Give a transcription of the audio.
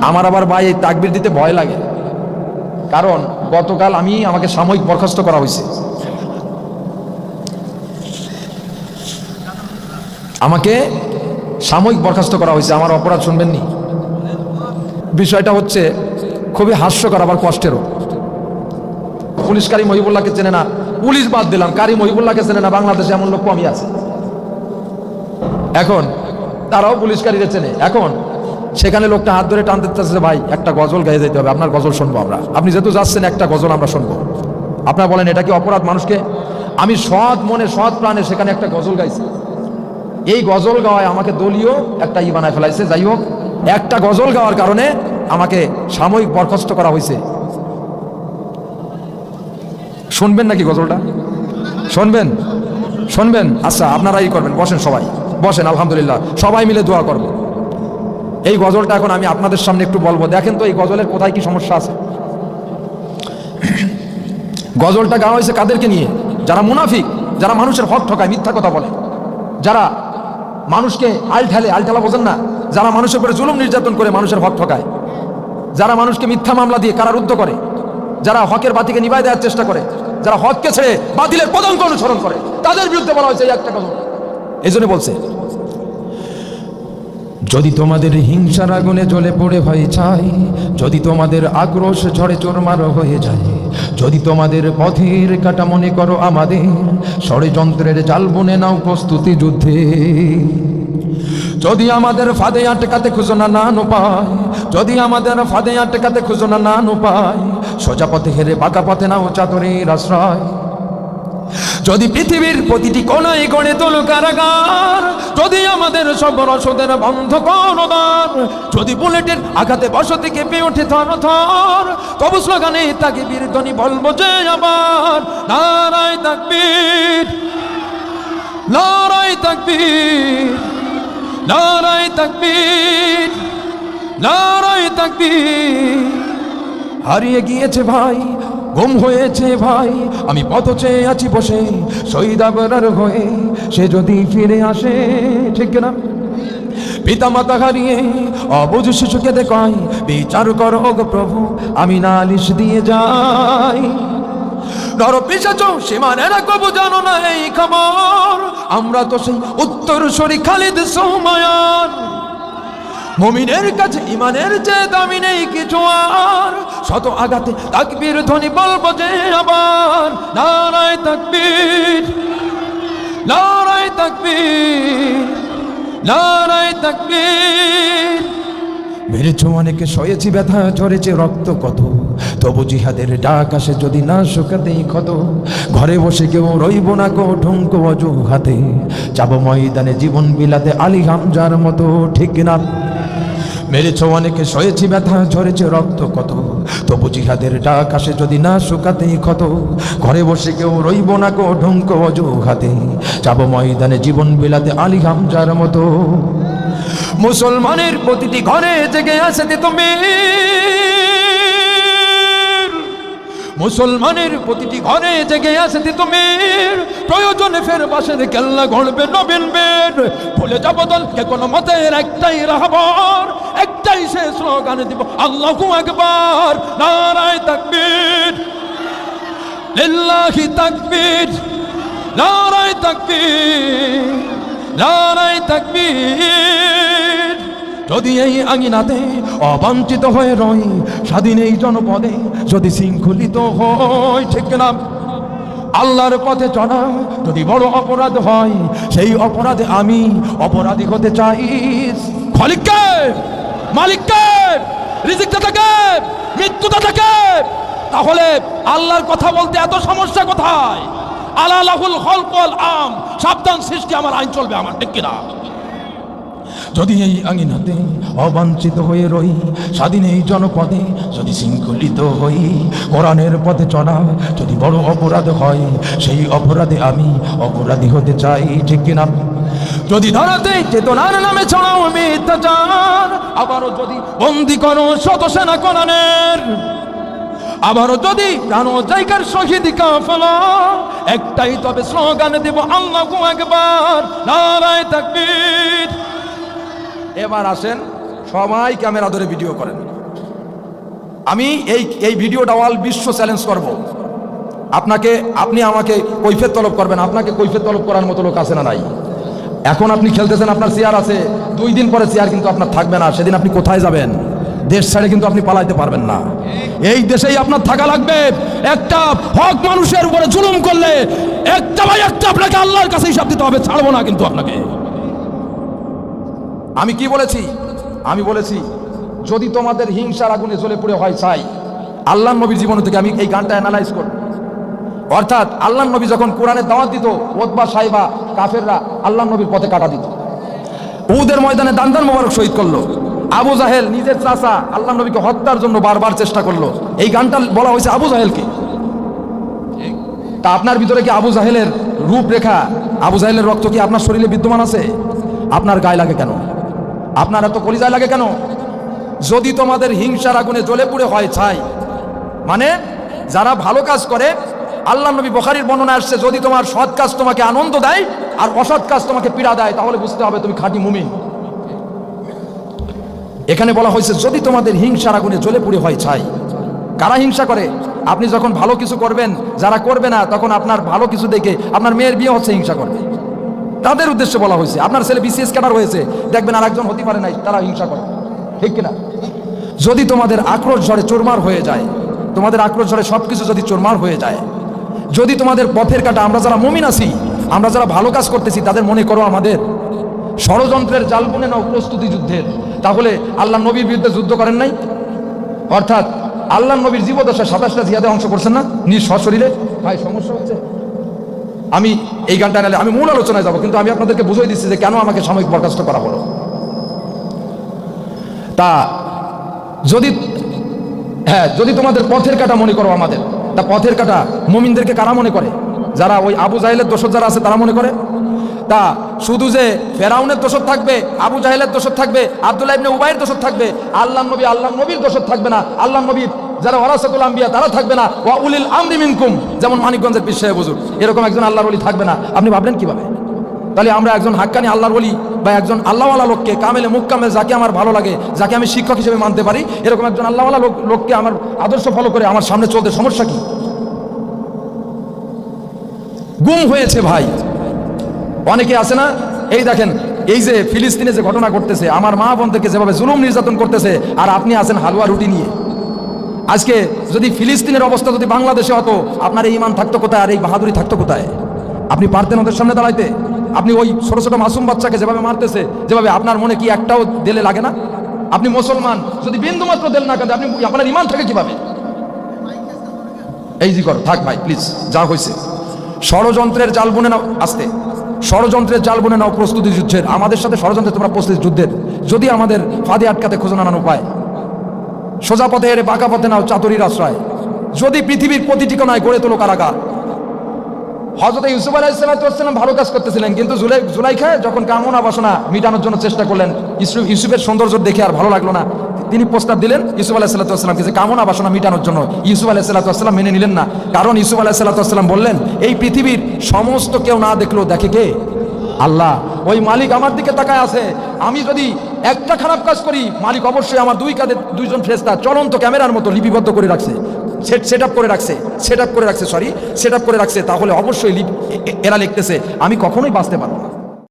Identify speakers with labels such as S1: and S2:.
S1: আমার আবার ভাই এই তাকবির দিতে ভয় লাগে। কারণ গতকাল আমি আমাকে সাময়িক বরখাস্ত করা হয়েছে। আমাকে সাময়িক বরখাস্ত করা হয়েছে। আমার অপরাধ শুনবেননি। বিষয়টা হচ্ছে, খুবই হাস্যকর, আবার কষ্টেরও। পুলিশ কারি মহিবুল্লাহকে চেনে না। পুলিশ বাদ দিলাম। কারি মহিবুল্লাহকে চেনে না। বাংলাদেশে এমন লোক কমই আছে। এখন, তারাও পুলিশকারীরা চেনে। এখন সেখানে লোকটা হাত ধরে টানতে চাচ্ছে, ভাই, একটা গজল গাইয়ে যেতে হবে, আপনার গজল শুনব আমরা। আপনি যেহেতু যাচ্ছেন, একটা গজল আমরা শুনব। আপনারা বলেন, এটা কি অপরাধ মানুষকে? আমি সৎ মনে, সৎ প্রাণে সেখানে একটা গজল গাইছি। এই গজল গাওয়ায় আমাকে দলীয় একটা ই বানায় ফেলাইছে। যাই হোক, একটা গজল গাওয়ার কারণে আমাকে সাময়িক বরখাস্ত করা হয়েছে শুনবেন নাকি গজলটা? শুনবেন? শুনবেন? আচ্ছা আপনারাই করবেন, বসেন সবাই। বসেন, আলহামদুলিল্লাহ, সবাই মিলে দোয়া করব। এই গজলটা এখন আমি আপনাদের সামনে একটু বলব। দেখেন তো এই গজলের কোথায় কি সমস্যা আছে? গজলটা গাওয়া হয়েছে কাদেরকে নিয়ে? যারা মুনাফিক, যারা মানুষের হক ঠকায়, মিথ্যা কথা বলে। যারা মানুষকে আল ঠেলে, আল ঠেলা বোঝেন না, যারা মানুষের উপরে জুলুম নির্যাতন করে মানুষের হক ঠকায়। যারা মানুষকে মিথ্যা মামলা দিয়ে কারারুদ্ধ করে, যারা হকের বাতিকে নিভাই দেওয়ার চেষ্টা করে, যারা হককে ছেড়ে বাতিলের পদাঙ্ক অনুসরণ করে, তাদের বিরুদ্ধে বলা হয়েছে এই একটা কথা এই জন্য বলছে যদি তোমাদের হিংসার আগুনে জ্বলে পড়ে ভয় চাই, যদি তোমাদের আক্রোশ ঝড়ে চোরমার হয়ে যায়, যদি তোমাদের পথের কাটা মনে করো আমাদের, ষড়যন্ত্রের জাল বনে নাও প্রস্তুতি যুদ্ধে। যদি আমাদের ফাঁদে আটকাতে খুঁজো না পায় যদি আমাদের ফাঁদে আটকাতে খুঁজো না না পায় সোজা পথে হেরে বাঁকা পথে নাও চাদরের আশ্রয়। যদি পৃথিবীর প্রতিটি কোনায় গড়ে তোলো কারাগার, যদি আমাদের সব রসদের বন্ধ কোনো দ্বার, যদি বুলেটের আঘাতে বসতি কেঁপে ওঠে থর থর, তবু স্লোগানে তাকে বীর ধ্বনি বলব যে আবার, নারায় তাকবীর নারায় তাকবীর নারায় তাকবীর নারায় তাকবীর। হারিয়ে গিয়েছে ভাই গুম হয়েছে ভাই, আমি পথ চেয়ে আছি বসে, শহীদ আবরার হয়ে, সে যদি ফিরে আসে, ঠিক না পিতা মাতা হারিয়ে অবুঝ শিশুকে দেখাই, বিচার কর প্রভু, আমি নালিশ দিয়ে যাই। নর পিসাচ সীমানেরা কবু জানো না এই খবর। আমরা তো সেই উত্তর সরি খালিদ সৌমায়ান। মমিনের কাছে ইমানের চেয়ে দামি নেই কিছু আর। শত আঘাতে তাকবীর ধ্বনি বলব যে আবার, নারায় তাকবীর নারায় তাকবীর নারায় তাকবীর। মেরেছ অনেকে সয়েছি ব্যথা, ঝরেছে রক্ত কত? তবু জিহাদের ডাক আসে যদি না শুকাতেই ক্ষত। ঘরে বসে কেউ রইব না কো ঢুঙ্ক অজু হাতে যাব ময়দানে জীবন বিলাতে আলী হামজার মতো, ঠিক না মেরেছ অনেকে সয়েছি ব্যথা, ঝরেছে রক্ত কত। তবু জিহাদের ডাক আসে যদি না শুকাতেই ক্ষত। ঘরে বসে কেউ রইব না কো ঢুঙ্ক অজু হাতে যাব ময়দানে জীবন বিলাতে আলী হামজার মতো। মুসলমানের প্রতিটি ঘরে জেগে আছে তুমি। মুসলমানের প্রতিটি ঘরে জেগে আছে তুমি। প্রয়োজনে ফের বাসের কেল্লা গড়বে নবীন বের। ভুলে যাব দলকে, কোনো মতের একটাই রাহবর, একটাই সে স্লোগান দিব, আল্লাহু একবার নারায় তাকবীর, লিল্লাহি তাকবীর, নারায় তাকবীর নারায় তাকবীর। যদি এই আঙিনাতে অবাঞ্ছিত হয়ে রই, স্বাধীন এই জনপদে যদি শৃঙ্খলিত হয় ঠিক না আল্লাহর পথে চলা। যদি বড় অপরাধ হয়, সেই অপরাধে আমি অপরাধী হতে চাই। খলিককে, মালিককে রিজিকটা মৃত্যুদাতাকে, তাহলে আল্লাহর কথা বলতে এত সমস্যা কোথায়? আলাহুল হল খলকল আম। সাবধান সৃষ্টি আমার আইন চলবে আমার, ঠিক কিনা? যদি এই আঙিনাতে অবাঞ্ছিত হয়ে রই, স্বাধীন এই জনপদে যদি শৃঙ্খলিত হই, কোরআনের পথে চলা যদি বড় অপরাধ হয়, সেই অপরাধে আমি অপরাধী হতে চাই, ঠিক কিনা? যদি ধরাতে চেতনার নামে ছড়াও মিথ্যাচার আবারও যদি বন্দি করো শত সেনা কোরআনের আবারও যদি প্রাণ জায়গার শহীদ কাফলা, একটাই তবে স্লোগান দেব আল্লাহু একবার নারায় তাকবীর। এবার আসেন, সবাই ক্যামেরা ধরে ভিডিও করেন। আমি এই এই ভিডিওটা অল বিশ্ব চ্যালেঞ্জ করব। আপনাকে, আপনি আমাকে কৈফের তলব করবেন। আপনাকে কৈফের তলব করার মতো লোক আছে না নাই? এখন আপনি খেলতেছেন, আপনার চেয়ার আছে। দুই দিন পরে চেয়ার কিন্তু আপনার থাকবে না। সেদিন আপনি কোথায় যাবেন? দেশ ছেড়ে কিন্তু আপনি পালাইতে পারবেন না। এই দেশেই আপনার থাকা লাগবে। একটা হক মানুষের উপরে জুলুম করলে একটা ভাই একটা আপনাকে আল্লাহর কাছে হিসাব দিতে হবে। ছাড়বো না কিন্তু আপনাকে। আমি কি বলেছি? আমি বলেছি, যদি তোমাদের হিংসার আগুনে জ্বলে পড়ে হয় চাই আল্লাহ নবীর জীবন থেকে আমি এই গানটা অ্যানালাইজ করব। অর্থাৎ আল্লাহ নবী যখন কোরআনের দাওয়াত দিত, ওতবা সাইবা কাফেররা আল্লাহ নবীর পথে কাটা দিত। উদের ময়দানে দান্দান মোবারক শহীদ করল। আবু জাহেল নিজের চাচা আল্লাহ নবীকে হত্যার জন্য বারবার চেষ্টা করল। এই গানটা বলা হয়েছে আবু জাহেলকে। তা আপনার ভিতরে কি আবু জাহেলের রূপরেখা, আবু জাহেলের রক্ত কি আপনার শরীরে বিদ্যমান আছে? আপনার গায়ে লাগে কেন? আপনার এত কলিজায় লাগে কেন? যদি তোমাদের হিংসার আগুনে জ্বলে পুড়ে হয় ছাই মানে যারা ভালো কাজ করে, আল্লাহ নবী বখারির বর্ণনা আসছে, যদি তোমার সৎ কাজ তোমাকে আনন্দ দেয় আর অসৎ কাজ তোমাকে পীড়া দেয়, তাহলে বুঝতে হবে তুমি খাঁটি মুমিন। এখানে বলা হয়েছে, যদি তোমাদের হিংসার আগুনে জ্বলে পুড়ে হয় ছাই, কারা হিংসা করে? আপনি যখন ভালো কিছু করবেন, যারা করবে না, তখন আপনার ভালো কিছু দেখে আপনার মেয়ের বিয়ে হচ্ছে, হিংসা করবে। তাদের উদ্দেশ্যে বলা হয়েছে। আপনার ছেলে বিসিএস ক্যাডার হয়েছে, দেখবেন আর একজন হতে পারে নাই, তারা হিংসা করে। ঠিক কিনা? যদি তোমাদের আক্রোশ ঝড়ে চোরমার হয়ে যায়, তোমাদের আক্রোশ ঝড়ে সব কিছু যদি চোরমার হয়ে যায়, যদি তোমাদের পথের কাটা আমরা যারা মমিন আছি, আমরা যারা ভালো কাজ করতেছি, তাদের মনে করো আমাদের ষড়যন্ত্রের জাল বুনে নাও প্রস্তুতি যুদ্ধের। তাহলে আল্লাহ নবীর বিরুদ্ধে যুদ্ধ করেন নাই? অর্থাৎ আল্লাহ নবীর জীবদশা সাতাশটা জিয়াদে অংশ করছেন না? নিজ সশরীরে ভাই, সমস্যা হচ্ছে? আমি এই গানটা নালে আমি মূল আলোচনায় যাব, কিন্তু আমি আপনাদেরকে বুঝিয়ে দিচ্ছি যে কেন আমাকে সাময়িক বরখাস্ত করা হলো। তা যদি হ্যাঁ যদি তোমাদের পথের কাটা মনে করো আমাদের, তা পথের কাটা মুমিনদেরকে কারা মনে করে? যারা ওই আবু জাহেলের দোষর যারা আছে তারা মনে করে? তা শুধু যে ফেরাউনের দোষর থাকবে, আবু জাহেলের দোষর থাকবে, আবদুল্লাহ ইবনে উবাইয়ের দোষর থাকবে আল্লাহ নবী আল্লাহ নবীর দোষর থাকবে না আল্লাহ নবীর যারা ওরাসাতুল আম্বিয়া, তারা থাকবে না। ওয়া উলিল আমরি মিনকুম। যেমন মানিকগঞ্জের বিশ্বায় বুজুর এরকম একজন আল্লাহর ওলি থাকবে না। আপনি ভাবলেন কীভাবে? তাহলে আমরা একজন হাক্কানি আল্লাহর বলি বা একজন আল্লাহওয়ালা লোককে, কামেলে মুখ কামেল যাকে আমার ভালো লাগে, যাকে আমি শিক্ষক হিসেবে মানতে পারি, এরকম একজন আল্লাহওয়ালা লোক লোককে আমার আদর্শ ফলো করে আমার সামনে চলতে সমস্যা কি? গুম হয়েছে ভাই। অনেকে আছে না? এই দেখেন, এই যে ফিলিস্তিনে যে ঘটনা ঘটতেছে, আমার মা বোনদেরকে যেভাবে জুলুম নির্যাতন করতেছে, আর আপনি আছেন হালুয়া রুটি নিয়ে। আজকে যদি ফিলিস্তিনের অবস্থা যদি বাংলাদেশে হতো, আপনার এই ইমান থাকতো কোথায় আর এই বাহাদুরি থাকতো কোথায়? আপনি পারতেন ওদের সামনে দাঁড়াইতে? আপনি ওই ছোট ছোট মাসুম বাচ্চাকে যেভাবে মারতেছে, যেভাবে আপনার মনে কি একটাও দেলে লাগে না? আপনি মুসলমান, যদি বিন্দু মাত্র দেল না কাঁদে, আপনি আপনার ইমান থাকে কীভাবে? এই জি করো, থাক ভাই প্লিজ যা হয়েছে ষড়যন্ত্রের জাল বুনে নাও, আসতে। ষড়যন্ত্রের জাল বুনে নাও প্রস্তুতি যুদ্ধের। আমাদের সাথে ষড়যন্ত্রে তোমরা প্রস্তুতি যুদ্ধের। যদি আমাদের ফাঁদে আটকাতে খোঁজো নানান উপায়। সোজা পথে এরে বাঁকা পথে নাও চাতুরির আশ্রয়। যদি পৃথিবীর প্রতিটি কোনায় গড়ে তোলো কারাগার। হজরত ইউসুফ আলাইসালাম ভালো কাজ করতেছিলেন, কিন্তু জুলাই জুলাইখায় যখন কামনা বাসনা মিটানোর জন্য চেষ্টা করলেন ইউসুফ ইউসুফের সৌন্দর্য দেখে আর ভালো লাগল না। তিনি প্রস্তাব দিলেন, ইউসুফ আলাহিসাল্লামকে যে কামনা বাসনা মিটানোর জন্য, ইউসুফ আলাহিসাল্লাম মেনে নিলেন না। কারণ ইউসুফ আলাহিসাল্লাম বললেন, এই পৃথিবীর সমস্ত কেউ না দেখলেও দেখে কে? আল্লাহ, ওই মালিক আমার দিকে তাকায় আছে। আমি যদি একটা খারাপ কাজ করি, মালিক অবশ্যই আমার দুই কাঁধে দুইজন ফ্রেস্তা চলন্ত ক্যামেরার মতো লিপিবদ্ধ করে রাখছে। সেট সেট আপ করে রাখছে সেট আপ করে রাখছে সরি সেট আপ করে রাখছে, তাহলে অবশ্যই লিপ এরা লিখতেছে, আমি কখনোই বাঁচতে পারব না।